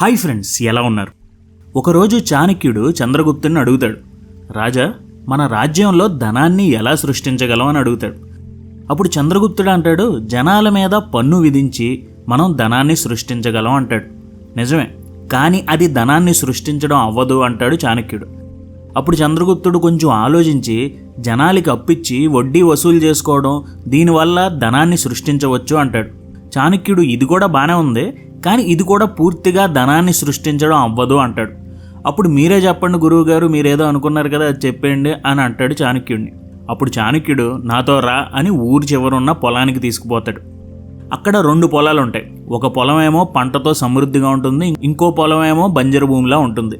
Hi friends ఎలా ఉన్నారు? ఒకరోజు చాణక్యుడు చంద్రగుప్తుని అడుగుతాడు. రాజా మన రాజ్యంలో ధనాన్ని ఎలా సృష్టించగలం అని అడుగుతాడు. అప్పుడు చంద్రగుప్తుడు అంటాడు జనాల మీద పన్ను విధించి మనం ధనాన్ని సృష్టించగలం అంటాడు. నిజమే కానీ అది ధనాన్ని సృష్టించడం అవ్వదు అంటాడు చాణక్యుడు. అప్పుడు చంద్రగుప్తుడు కొంచెం ఆలోచించి జనాలకి అప్పిచ్చి వడ్డీ వసూలు చేసుకోవడం దీనివల్ల ధనాన్ని సృష్టించవచ్చు అంటాడు. చాణక్యుడు ఇది కూడా బాగానే ఉంది కానీ ఇది కూడా పూర్తిగా ధనాన్ని సృష్టించడం అవ్వదు అంటాడు. అప్పుడు మీరే చెప్పండి గురువుగారు మీరేదో అనుకున్నారు కదా అది చెప్పండి అని అంటాడు చాణక్యుడిని. అప్పుడు చాణక్యుడు నాతో రా అని ఊరి చివరున్న పొలానికి తీసుకుపోతాడు. అక్కడ రెండు పొలాలు ఉంటాయి ఒక పొలం ఏమో పంటతో సమృద్ధిగా ఉంటుంది ఇంకో పొలం ఏమో బంజరు భూమిలా ఉంటుంది.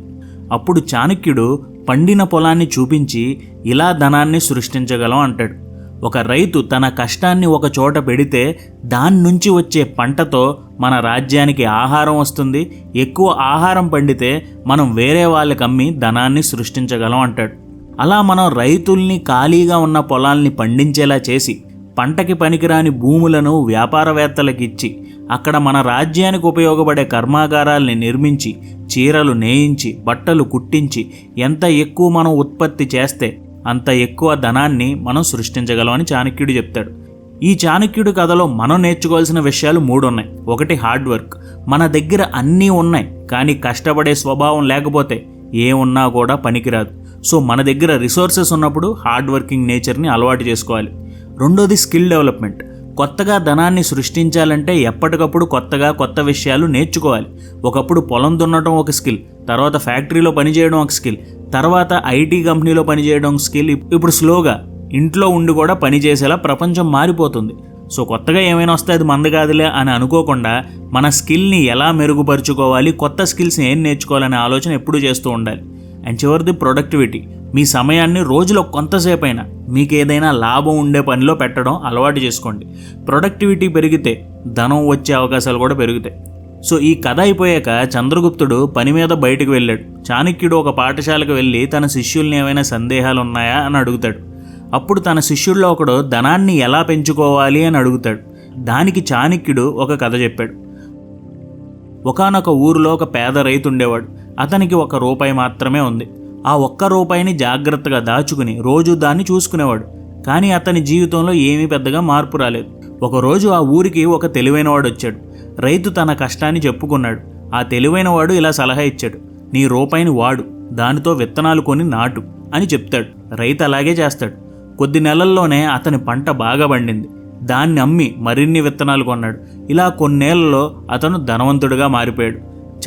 అప్పుడు చాణక్యుడు పండిన పొలాన్ని చూపించి ఇలా ధనాన్ని సృష్టించగలం అంటాడు. ఒక రైతు తన కష్టాన్ని ఒక చోట పెడితే దాని నుంచి వచ్చే పంటతో మన రాజ్యానికి ఆహారం వస్తుంది. ఎక్కువ ఆహారం పండితే మనం వేరే వాళ్ళకి అమ్మి ధనాన్ని సృష్టించగలం అంటాడు. అలా మనం రైతుల్ని ఖాళీగా ఉన్న పొలాల్ని పండించేలా చేసి పంటకి పనికిరాని భూములను వ్యాపారవేత్తలకు ఇచ్చి అక్కడ మన రాజ్యానికి ఉపయోగపడే కర్మాగారాల్ని నిర్మించి చీరలు నేయించి బట్టలు కుట్టించి ఎంత ఎక్కువ మనం ఉత్పత్తి చేస్తే అంత ఎక్కువ ధనాన్ని మనం సృష్టించగలమని చాణక్యుడు చెప్తాడు. ఈ చాణక్యుడి కథలో మనం నేర్చుకోవాల్సిన విషయాలు మూడు ఉన్నాయి ఒకటి హార్డ్ వర్క్. మన దగ్గర అన్నీ ఉన్నాయి కానీ కష్టపడే స్వభావం లేకపోతే ఏ ఉన్నా కూడా పనికిరాదు. సో మన దగ్గర రిసోర్సెస్ ఉన్నప్పుడు హార్డ్ వర్కింగ్ నేచర్ని అలవాటు చేసుకోవాలి. రెండోది స్కిల్ డెవలప్మెంట్. కొత్తగా ధనాన్ని సృష్టించాలంటే ఎప్పటికప్పుడు కొత్తగా కొత్త విషయాలు నేర్చుకోవాలి. ఒకప్పుడు పొలం దున్నడం ఒక స్కిల్ తర్వాత ఫ్యాక్టరీలో పనిచేయడం ఒక స్కిల్ తర్వాత ఐటీ కంపెనీలో పనిచేయడం స్కిల్ ఇప్పుడు స్లోగా ఇంట్లో ఉండి కూడా పనిచేసేలా ప్రపంచం మారిపోతుంది. సో కొత్తగా ఏమైనా వస్తే అది మంద కాదులే అని అనుకోకుండా మన స్కిల్ని ఎలా మెరుగుపరుచుకోవాలి కొత్త స్కిల్స్ని ఏం నేర్చుకోవాలనే ఆలోచన ఎప్పుడూ చేస్తూ ఉండాలి. అండ్ చివరిది ప్రొడక్టివిటీ మీ సమయాన్ని రోజులో కొంతసేపైనా మీకు ఏదైనా లాభం ఉండే పనిలో పెట్టడం అలవాటు చేసుకోండి. ప్రొడక్టివిటీ పెరిగితే ధనం వచ్చే అవకాశాలు కూడా పెరుగుతాయి. సో ఈ కథ అయిపోయాక చంద్రగుప్తుడు పని మీద బయటకు వెళ్ళాడు. చాణక్యుడు ఒక పాఠశాలకు వెళ్ళి తన శిష్యుల్ని ఏమైనా సందేహాలు ఉన్నాయా అని అడుగుతాడు. అప్పుడు తన శిష్యుల్లో ఒకడు ధనాన్ని ఎలా పెంచుకోవాలి అని అడుగుతాడు. దానికి చాణక్యుడు ఒక కథ చెప్పాడు. ఒకానొక ఊరిలో ఒక పేద రైతు ఉండేవాడు. అతనికి ఒక రూపాయి మాత్రమే ఉంది. ఆ ఒక్క రూపాయిని జాగ్రత్తగా దాచుకుని రోజు దాన్ని చూసుకునేవాడు. కానీ అతని జీవితంలో ఏమీ పెద్దగా మార్పు రాలేదు. ఒకరోజు ఆ ఊరికి ఒక తెలివైనవాడు వచ్చాడు. రైతు తన కష్టాన్ని చెప్పుకున్నాడు. ఆ తెలివైనవాడు ఇలా సలహా ఇచ్చాడు. నీ రూపాయిని వాడు. దానితో విత్తనాలు కొని నాటు అని చెప్తాడు. రైతు అలాగే చేస్తాడు. కొద్ది నెలల్లోనే అతని పంట బాగా పండింది. దాన్ని అమ్మి మరిన్ని విత్తనాలు కొన్నాడు. ఇలా కొన్నేళ్ళలో అతను ధనవంతుడిగా మారిపోయాడు.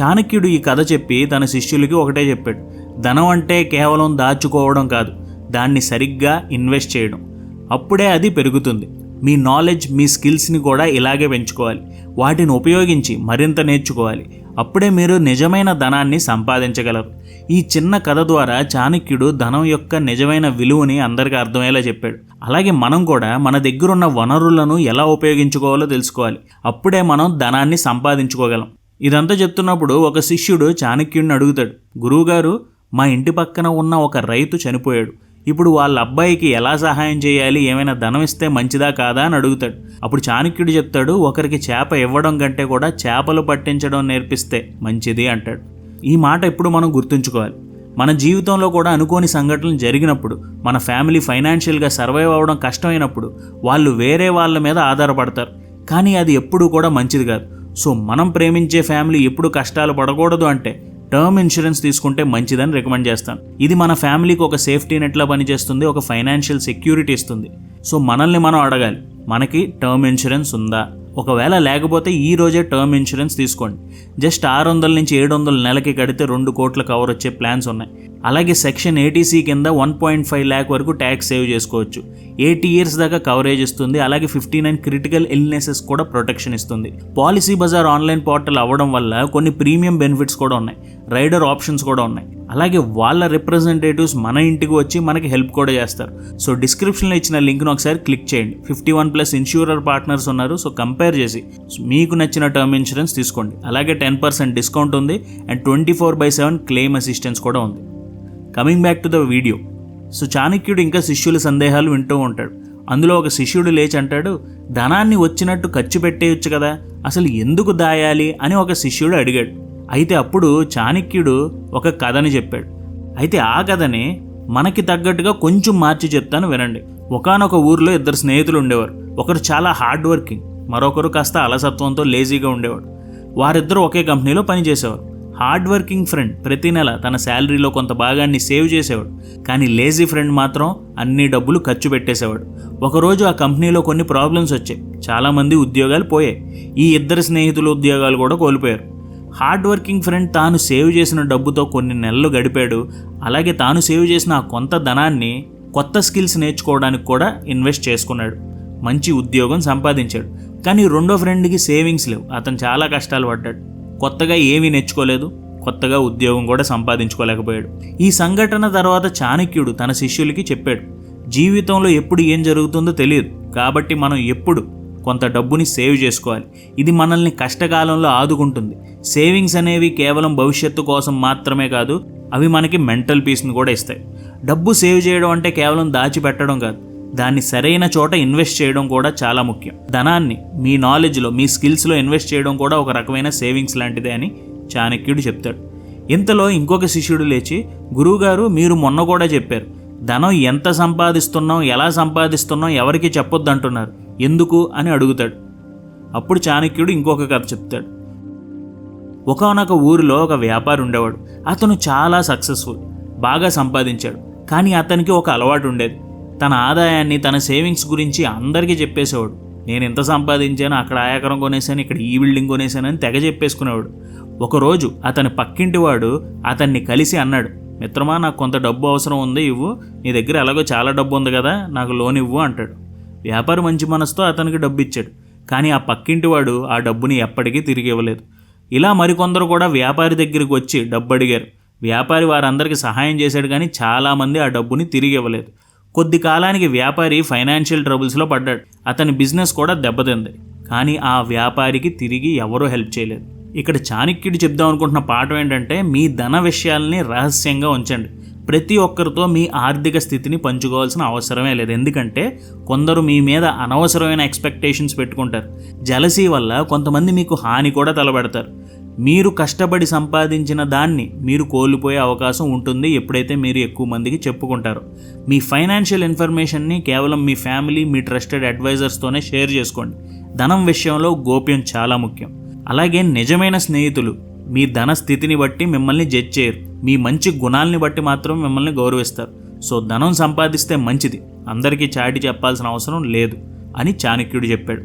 చాణక్యుడు ఈ కథ చెప్పి తన శిష్యులకి ఒకటే చెప్పాడు. ధనం అంటే కేవలం దాచుకోవడం కాదు దాన్ని సరిగ్గా ఇన్వెస్ట్ చేయడం. అప్పుడే అది పెరుగుతుంది. మీ నాలెడ్జ్ మీ స్కిల్స్ని కూడా ఇలాగే పెంచుకోవాలి. వాటిని ఉపయోగించి మరింత నేర్చుకోవాలి. అప్పుడే మీరు నిజమైన ధనాన్ని సంపాదించగలరు. ఈ చిన్న కథ ద్వారా చాణక్యుడు ధనం యొక్క నిజమైన విలువని అందరికీ అర్థమయ్యేలా చెప్పాడు. అలాగే మనం కూడా మన దగ్గరున్న వనరులను ఎలా ఉపయోగించుకోవాలో తెలుసుకోవాలి. అప్పుడే మనం ధనాన్ని సంపాదించుకోగలం. ఇదంతా చెప్తున్నప్పుడు ఒక శిష్యుడు చాణక్యుడిని అడుగుతాడు. గురువుగారు మా ఇంటి పక్కన ఉన్న ఒక రైతు చనిపోయాడు. ఇప్పుడు వాళ్ళ అబ్బాయికి ఎలా సహాయం చేయాలి? ఏమైనా ధనం ఇస్తే మంచిదా కాదా అని అడుగుతాడు. అప్పుడు చాణక్యుడు చెప్తాడు ఒకరికి చేప ఇవ్వడం కంటే కూడా చేపలు పట్టించడం నేర్పిస్తే మంచిది అంటాడు. ఈ మాట ఎప్పుడు మనం గుర్తుంచుకోవాలి. మన జీవితంలో కూడా అనుకోని సంఘటనలు జరిగినప్పుడు మన ఫ్యామిలీ ఫైనాన్షియల్గా సర్వైవ్ అవ్వడం కష్టమైనప్పుడు వాళ్ళు వేరే వాళ్ళ మీద ఆధారపడతారు. కానీ అది ఎప్పుడూ కూడా మంచిది కాదు. సో మనం ప్రేమించే ఫ్యామిలీ ఎప్పుడు కష్టాలు పడకూడదు అంటే టర్మ్ ఇన్సూరెన్స్ తీసుకుంటే మంచిదని రికమెండ్ చేస్తాను. ఇది మన ఫ్యామిలీకి ఒక సేఫ్టీ నెట్లా పనిచేస్తుంది ఒక ఫైనాన్షియల్ సెక్యూరిటీ ఇస్తుంది. సో మనల్ని మనం అడగాలి మనకి టర్మ్ ఇన్సూరెన్స్ ఉందా? ఒకవేళ లేకపోతే ఈ రోజే టర్మ్ ఇన్సూరెన్స్ తీసుకోండి. జస్ట్ ఆరు వందల నుంచి ఏడు వందల నెలకి కడితే రెండు కోట్ల కవర్ వచ్చే ప్లాన్స్ ఉన్నాయి. అలాగే సెక్షన్ ఏటీసీ కింద వన్ పాయింట్ ఫైవ్ ల్యాక్ వరకు ట్యాక్స్ సేవ్ చేసుకోవచ్చు. ఎయిటీ ఇయర్స్ దాకా కవరేజ్ ఇస్తుంది. అలాగే ఫిఫ్టీ నైన్ క్రిటికల్ ఇల్నెసెస్ కూడా ప్రొటెక్షన్ ఇస్తుంది. పాలసీ బజార్ ఆన్లైన్ పోర్టల్ అవ్వడం వల్ల కొన్ని ప్రీమియం బెనిఫిట్స్ కూడా ఉన్నాయి. రైడర్ ఆప్షన్స్ కూడా ఉన్నాయి. అలాగే వాళ్ళ రిప్రజెంటేటివ్స్ మన ఇంటికి వచ్చి మనకి హెల్ప్ కూడా చేస్తారు. సో డిస్క్రిప్షన్లో ఇచ్చిన లింక్ను ఒకసారి క్లిక్ చేయండి. Fifty one plus insurer partners ఉన్నారు. సో కంపేర్ చేసి. మీకు నచ్చిన టర్మ్ ఇన్సూరెన్స్ తీసుకోండి. అలాగే టెన్ పర్సెంట్ డిస్కౌంట్ ఉంది. And twenty four by seven claim assistance కూడా ఉంది. Coming back to the video so చాణక్యుడు ఇంకా శిష్యుల సందేహాలు వింటూ ఉంటాడు. అందులో ఒక శిష్యుడు లేచి అంటాడు ధనాన్ని వచ్చినట్టు ఖర్చు పెట్టేయచ్చు కదా అసలు ఎందుకు దాయాలి? అని ఒక శిష్యుడు అడిగాడు. అయితే అప్పుడు చాణక్యుడు ఒక కథని చెప్పాడు. అయితే ఆ కథని మనకి తగ్గట్టుగా కొంచెం మార్చి చెప్తాను వినండి. ఒకానొక ఊర్లో ఇద్దరు స్నేహితులు ఉండేవారు. ఒకరు చాలా హార్డ్ వర్కింగ్ మరొకరు కాస్త అలసత్వంతో లేజీగా ఉండేవాడు. వారిద్దరూ ఒకే కంపెనీలో పనిచేసేవారు. హార్డ్ వర్కింగ్ ఫ్రెండ్ ప్రతి నెల తన శాలరీలో కొంత భాగాన్ని సేవ్ చేసేవాడు. కానీ లేజీ ఫ్రెండ్ మాత్రం అన్ని డబ్బులు ఖర్చు పెట్టేసేవాడు. ఒకరోజు ఆ కంపెనీలో కొన్ని ప్రాబ్లమ్స్ వచ్చాయి. చాలామంది ఉద్యోగాలు పోయాయి. ఈ ఇద్దరు స్నేహితులు ఉద్యోగాలు కూడా కోల్పోయారు. హార్డ్ వర్కింగ్ ఫ్రెండ్ తాను సేవ్ చేసిన డబ్బుతో కొన్ని నెలలు గడిపాడు. అలాగే తాను సేవ్ చేసిన ఆ కొంత ధనాన్ని కొత్త స్కిల్స్ నేర్చుకోవడానికి కూడా ఇన్వెస్ట్ చేసుకున్నాడు. మంచి ఉద్యోగం సంపాదించాడు. కానీ రెండో ఫ్రెండ్కి సేవింగ్స్ లేవు. అతను చాలా కష్టాలు పడ్డాడు. కొత్తగా ఏమీ నేర్చుకోలేదు కొత్తగా ఉద్యోగం కూడా సంపాదించుకోలేకపోయాడు. ఈ సంఘటన తర్వాత చాణక్యుడు తన శిష్యులకి చెప్పాడు జీవితంలో ఎప్పుడు ఏం జరుగుతుందో తెలియదు కాబట్టి మనం ఎప్పుడు కొంత డబ్బుని సేవ్ చేసుకోవాలి. ఇది మనల్ని కష్టకాలంలో ఆదుకుంటుంది. సేవింగ్స్ అనేవి కేవలం భవిష్యత్తు కోసం మాత్రమే కాదు అవి మనకి మెంటల్ పీస్ని కూడా ఇస్తాయి. డబ్బు సేవ్ చేయడం అంటే కేవలం దాచిపెట్టడం కాదు. దాన్ని సరైన చోట ఇన్వెస్ట్ చేయడం కూడా చాలా ముఖ్యం. ధనాన్ని మీ నాలెడ్జ్లో మీ స్కిల్స్లో ఇన్వెస్ట్ చేయడం కూడా ఒక రకమైన సేవింగ్స్ లాంటిదే అని చాణక్యుడు చెప్తాడు. ఇంతలో ఇంకొక శిష్యుడు లేచి గురువుగారు మీరు మొన్న కూడా చెప్పారు ధనం ఎంత సంపాదిస్తున్నాం ఎలా సంపాదిస్తున్నాం ఎవరికి చెప్పొద్దు అంటున్నారు. ఎందుకు? అని అడుగుతాడు. అప్పుడు చాణక్యుడు ఇంకొక కథ చెప్తాడు. ఒకనొక ఊరిలో ఒక వ్యాపారి ఉండేవాడు. అతను చాలా సక్సెస్ఫుల్ బాగా సంపాదించాడు. కానీ అతనికి ఒక అలవాటు ఉండేది. తన ఆదాయాన్ని తన సేవింగ్స్ గురించి అందరికీ చెప్పేసేవాడు. నేను ఎంత సంపాదించాను అక్కడ ఆ ఎకరం కొనేసాను ఇక్కడ ఈ బిల్డింగ్ కొనేసానని తెగ చెప్పేసుకునేవాడు. ఒకరోజు అతని పక్కింటివాడు అతన్ని కలిసి అన్నాడు మిత్రమా నాకు కొంత డబ్బు అవసరం ఉంది ఇవ్వు. నీ దగ్గర ఎలాగో చాలా డబ్బు ఉంది కదా నాకు లోన్ ఇవ్వు అంటాడు. వ్యాపారి మంచి మనసుతో అతనికి డబ్బు ఇచ్చాడు కానీ ఆ పక్కింటివాడు ఆ డబ్బుని ఎప్పటికీ తిరిగి ఇవ్వలేదు. ఇలా మరికొందరు కూడా వ్యాపారి దగ్గరికి వచ్చి డబ్బు అడిగారు. వ్యాపారి వారందరికీ సహాయం చేశాడు కానీ చాలామంది ఆ డబ్బుని తిరిగి ఇవ్వలేదు. కొద్ది కాలానికి వ్యాపారి ఫైనాన్షియల్ ట్రబుల్స్లో పడ్డాడు. అతని బిజినెస్ కూడా దెబ్బతింది. కానీ ఆ వ్యాపారికి తిరిగి ఎవరూ హెల్ప్ చేయలేదు. ఇక్కడ చాణక్యుడు చెప్దాం అనుకుంటున్న పాఠం ఏంటంటే మీ ధన విషయాల్ని రహస్యంగా ఉంచండి. ప్రతి ఒక్కరితో మీ ఆర్థిక స్థితిని పంచుకోవాల్సిన అవసరమే లేదు. ఎందుకంటే కొందరు మీ మీద అనవసరమైన ఎక్స్పెక్టేషన్స్ పెట్టుకుంటారు. జలసీ వల్ల కొంతమంది మీకు హాని కూడా తలబెడతారు. మీరు కష్టపడి సంపాదించిన దాన్ని మీరు కోల్పోయే అవకాశం ఉంటుంది. ఎప్పుడైతే మీరు ఎక్కువ మందికి చెప్పుకుంటారో. మీ ఫైనాన్షియల్ ఇన్ఫర్మేషన్ని కేవలం మీ ఫ్యామిలీ మీ ట్రస్టెడ్ అడ్వైజర్స్తోనే షేర్ చేసుకోండి. ధనం విషయంలో గోప్యం చాలా ముఖ్యం. అలాగే నిజమైన స్నేహితులు మీ ధన స్థితిని బట్టి మిమ్మల్ని జడ్జ్ చేయరు. మీ మంచి గుణాలని బట్టి మాత్రం మిమ్మల్ని గౌరవిస్తారు. సో ధనం సంపాదిస్తే మంచిది. అందరికీ చాటి చెప్పాల్సిన అవసరం లేదు అని చాణక్యుడు చెప్పాడు.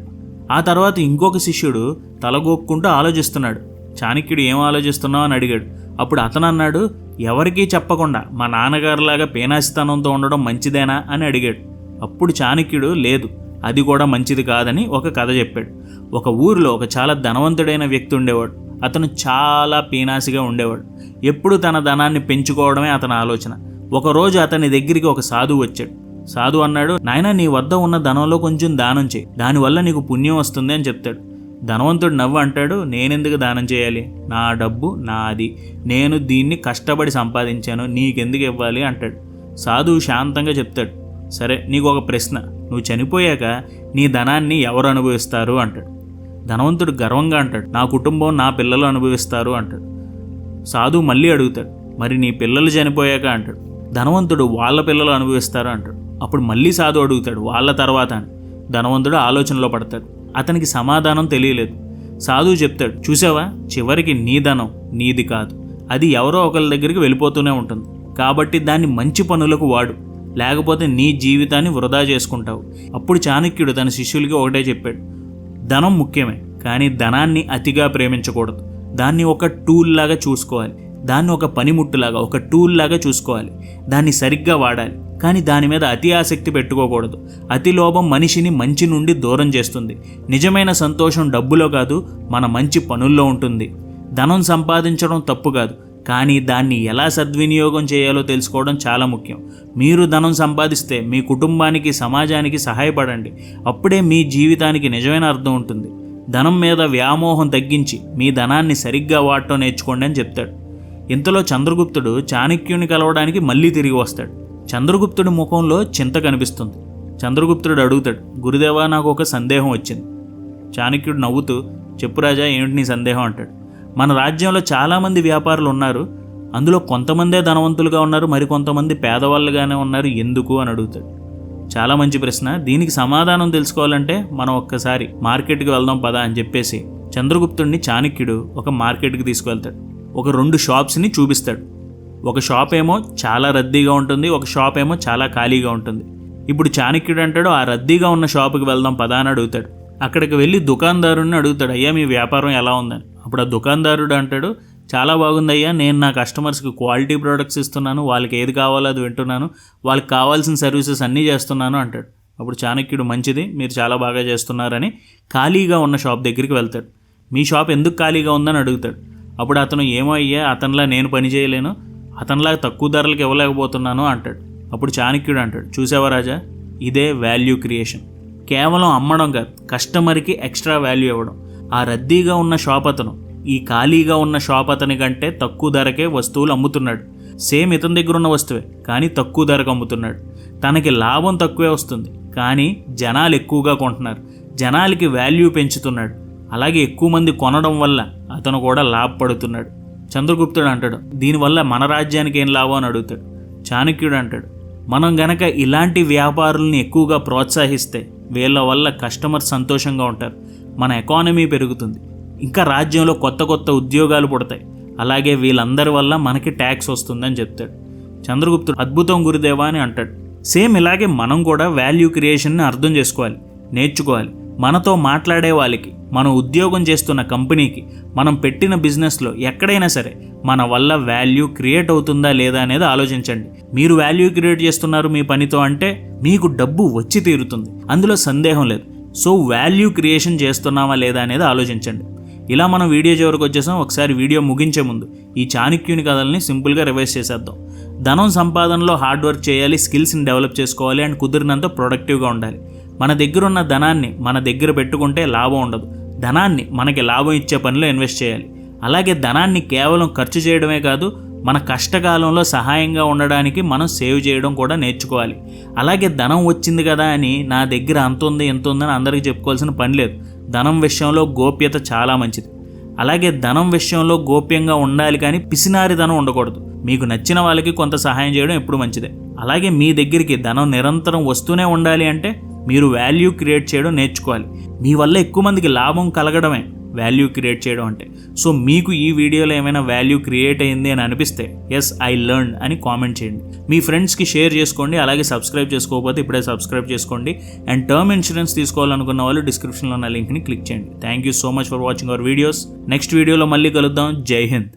ఆ తర్వాత ఇంకొక శిష్యుడు తలగొక్కుంటూ ఆలోచిస్తున్నాడు. చాణక్యుడు ఏం ఆలోచిస్తున్నావు అని అడిగాడు. అప్పుడు అతను అన్నాడు ఎవరికీ చెప్పకుండా మా నాన్నగారిలాగా పేనాసితనంతో ఉండడం మంచిదేనా అని అడిగాడు. అప్పుడు చాణక్యుడు లేదు అది కూడా మంచిది కాదని ఒక కథ చెప్పాడు. ఒక ఊరిలో ఒక చాలా ధనవంతుడైన వ్యక్తి ఉండేవాడు. అతను చాలా పీనాసిగా ఉండేవాడు. ఎప్పుడు తన ధనాన్ని పెంచుకోవడమే అతని ఆలోచన. ఒకరోజు అతని దగ్గరికి ఒక సాధువు వచ్చాడు. సాధు అన్నాడు నాయన నీ వద్ద ఉన్న ధనంలో కొంచెం దానం చేయి. దానివల్ల నీకు పుణ్యం వస్తుంది అని చెప్తాడు. ధనవంతుడు నవ్వు అంటాడు నేనెందుకు దానం చేయాలి? నా డబ్బు నాది. నేను దీన్ని కష్టపడి సంపాదించాను నీకెందుకు ఇవ్వాలి అంటాడు. సాధువు శాంతంగా చెప్తాడు సరే నీకు ఒక ప్రశ్న. నువ్వు చనిపోయాక నీ ధనాన్ని ఎవరు అనుభవిస్తారు అంటాడు. ధనవంతుడు గర్వంగా అంటాడు నా కుటుంబం నా పిల్లలు అనుభవిస్తారు అంటాడు. సాధువు మళ్ళీ అడుగుతాడు మరి నీ పిల్లలు చనిపోయాక అంటాడు. ధనవంతుడు వాళ్ళ పిల్లలు అనుభవిస్తారు అంటాడు. అప్పుడు మళ్ళీ సాధువు అడుగుతాడు వాళ్ళ తర్వాత అని. ధనవంతుడు ఆలోచనలో పడతాడు. అతనికి సమాధానం తెలియలేదు. సాధువు చెప్తాడు చూసావా? చివరికి నీ ధనం నీది కాదు. అది ఎవరో ఒకరి దగ్గరికి వెళ్ళిపోతూనే ఉంటుంది. కాబట్టి దాన్ని మంచి పనులకు వాడు. లేకపోతే నీ జీవితాన్ని వృధా చేసుకుంటావు. అప్పుడు చాణక్యుడు తన శిష్యులకి ఒకటే చెప్పాడు ధనం ముఖ్యమే కానీ ధనాన్ని అతిగా ప్రేమించకూడదు. దాన్ని ఒక టూల్ లాగా చూసుకోవాలి. దాన్ని ఒక పనిముట్టులాగా ఒక టూల్ లాగా చూసుకోవాలి. దాన్ని సరిగ్గా వాడాలి. కానీ దాని మీద అతి ఆసక్తి పెట్టుకోకూడదు. అతి లోభం మనిషిని మంచి నుండి దూరం చేస్తుంది. నిజమైన సంతోషం డబ్బులో కాదు మన మంచి పనుల్లో ఉంటుంది. ధనం సంపాదించడం తప్పు కాదు. కానీ దాన్ని ఎలా సద్వినియోగం చేయాలో తెలుసుకోవడం చాలా ముఖ్యం. మీరు ధనం సంపాదిస్తే మీ కుటుంబానికి సమాజానికి సహాయపడండి. అప్పుడే మీ జీవితానికి నిజమైన అర్థం ఉంటుంది. ధనం మీద వ్యామోహం తగ్గించి మీ ధనాన్ని సరిగ్గా వాడటం నేర్చుకోండి అని చెప్తాడు. ఇంతలో చంద్రగుప్తుడు చాణక్యుని కలవడానికి మళ్ళీ తిరిగి వస్తాడు. చంద్రగుప్తుడి ముఖంలో చింత కనిపిస్తుంది. చంద్రగుప్తుడు అడుగుతాడు గురుదేవా నాకు ఒక సందేహం వచ్చింది. చాణక్యుడు నవ్వుతూ చెప్పు రాజా ఏమిటి నీ సందేహం? అంటాడు. మన రాజ్యంలో చాలామంది వ్యాపారులు ఉన్నారు. అందులో కొంతమందే ధనవంతులుగా ఉన్నారు మరి కొంతమంది పేదవాళ్ళుగానే ఉన్నారు. ఎందుకు? అని అడుగుతాడు. చాలా మంచి ప్రశ్న. దీనికి సమాధానం తెలుసుకోవాలంటే మనం ఒక్కసారి మార్కెట్కి వెళ్దాం పదా అని చెప్పేసి చంద్రగుప్తుడిని చాణక్యుడు ఒక మార్కెట్కి తీసుకువెళ్తాడు. ఒక రెండు షాప్స్ని చూపిస్తాడు. ఒక షాప్ ఏమో చాలా రద్దీగా ఉంటుంది ఒక షాప్ ఏమో చాలా ఖాళీగా ఉంటుంది. ఇప్పుడు చాణక్యుడు అంటాడు ఆ రద్దీగా ఉన్న షాపుకి వెళ్దాం పదా అని అడుగుతాడు. అక్కడికి వెళ్ళి దుకాణదారుని అడుగుతాడు అయ్యా మీ వ్యాపారం ఎలా ఉందని? అప్పుడు ఆ దుకాణదారుడు అంటాడు చాలా బాగుందయ్యా నేను నా కస్టమర్స్కి క్వాలిటీ ప్రోడక్ట్స్ ఇస్తున్నాను వాళ్ళకి ఏది కావాలో అది వింటున్నాను వాళ్ళకి కావాల్సిన సర్వీసెస్ అన్నీ చేస్తున్నాను అంటాడు. అప్పుడు చాణక్యుడు మంచిది మీరు చాలా బాగా చేస్తున్నారని ఖాళీగా ఉన్న షాప్ దగ్గరికి వెళ్తాడు. మీ షాప్ ఎందుకు ఖాళీగా ఉందని అడుగుతాడు. అప్పుడు అతను ఏమో అయ్యా అతనిలా నేను పని చేయలేను అతనిలా తక్కువ ధరలకు ఇవ్వలేకపోతున్నాను అంటాడు. అప్పుడు చాణక్యుడు అంటాడు చూసావా రాజా ఇదే వాల్యూ క్రియేషన్ కేవలం అమ్మడం కాదు కస్టమర్కి ఎక్స్ట్రా వాల్యూ ఇవ్వడం. ఆ రద్దీగా ఉన్న షాప్ అతను ఈ ఖాళీగా ఉన్న షాప్ అతని కంటే తక్కువ ధరకే వస్తువులు అమ్ముతున్నాడు. సేమ్ ఇతని దగ్గర ఉన్న వస్తువే కానీ తక్కువ ధరకు అమ్ముతున్నాడు. తనకి లాభం తక్కువే వస్తుంది కానీ జనాలు ఎక్కువగా కొంటున్నారు. జనాలకి వాల్యూ పెంచుతున్నాడు. అలాగే ఎక్కువ మంది కొనడం వల్ల అతను కూడా లాభపడుతున్నాడు. చంద్రగుప్తుడు అంటాడు దీనివల్ల మన రాజ్యానికి ఏం లాభం? అని అడుగుతాడు. చాణక్యుడు అంటాడు మనం గనక ఇలాంటి వ్యాపారుల్ని ఎక్కువగా ప్రోత్సహిస్తే వీళ్ళ వల్ల కస్టమర్ సంతోషంగా ఉంటారు. మన ఎకానమీ పెరుగుతుంది. ఇంకా రాజ్యంలో కొత్త కొత్త ఉద్యోగాలు పుడతాయి. అలాగే వీళ్ళందరి వల్ల మనకి ట్యాక్స్ వస్తుందని చెప్తాడు. చంద్రగుప్తుడు అద్భుతం గురుదేవా అని అంటాడు. సేమ్ ఇలాగే మనం కూడా వాల్యూ క్రియేషన్ని అర్థం చేసుకోవాలి నేర్చుకోవాలి. మనతో మాట్లాడే వాళ్ళకి మనం ఉద్యోగం చేస్తున్న కంపెనీకి మనం పెట్టిన బిజినెస్లో ఎక్కడైనా సరే మన వల్ల వాల్యూ క్రియేట్ అవుతుందా లేదా అనేది ఆలోచించండి. మీరు వాల్యూ క్రియేట్ చేస్తున్నారు మీ పనితో అంటే మీకు డబ్బు వచ్చి తీరుతుంది. అందులో సందేహం లేదు. సో వాల్యూ క్రియేషన్ చేస్తున్నామా లేదా అనేది ఆలోచించండి. ఇలా మనం వీడియో చివరికి వచ్చేసాం. ఒకసారి వీడియో ముగించే ముందు ఈ చాణక్యుని కథల్ని సింపుల్గా రివైజ్ చేసేద్దాం. ధనం సంపాదనలో హార్డ్ వర్క్ చేయాలి స్కిల్స్ని డెవలప్ చేసుకోవాలి అండ్ కుదిరినంత ప్రొడక్టివ్గా ఉండాలి. మన దగ్గర ఉన్న ధనాన్ని మన దగ్గర పెట్టుకుంటే లాభం ఉండదు. ధనాన్ని మనకి లాభం ఇచ్చే పనిలో ఇన్వెస్ట్ చేయాలి. అలాగే ధనాన్ని కేవలం ఖర్చు చేయడమే కాదు మన కష్టకాలంలో సహాయంగా ఉండడానికి మనం సేవ్ చేయడం కూడా నేర్చుకోవాలి. అలాగే ధనం వచ్చింది కదా అని నా దగ్గర అంత ఉంది ఎంత ఉందని అందరికీ చెప్పుకోవాల్సిన పని లేదు. ధనం విషయంలో గోప్యత చాలా మంచిది. అలాగే ధనం విషయంలో గోప్యంగా ఉండాలి కానీ పిసినారి ధనం ఉండకూడదు. మీకు నచ్చిన వాళ్ళకి కొంత సహాయం చేయడం ఎప్పుడు మంచిదే. అలాగే మీ దగ్గరికి ధనం నిరంతరం వస్తూనే ఉండాలి అంటే మీరు వాల్యూ క్రియేట్ చేయడం నేర్చుకోవాలి. మీ వల్ల ఎక్కువ మందికి లాభం కలగడమే వాల్యూ క్రియేట్ చేయడం అంటే. సో మీకు ఈ వీడియోలో ఏమైనా వాల్యూ క్రియేట్ అయింది అని అనిపిస్తే ఎస్ ఐ లెర్న్ అని కామెంట్ చేయండి. మీ ఫ్రెండ్స్కి షేర్ చేసుకోండి అలాగే సబ్స్క్రైబ్ చేసుకోకపోతే ఇప్పుడే సబ్స్క్రైబ్ చేసుకోండి. అండ్ టర్మ్ ఇన్సూరెన్స్ తీసుకోవాలనుకున్న వాళ్ళు డిస్క్రిప్షన్లో ఉన్న లింక్ని క్లిక్ చేయండి. Thank you so much for watching our videos next వీడియోలో మళ్ళీ కలుద్దాం. జై హింద్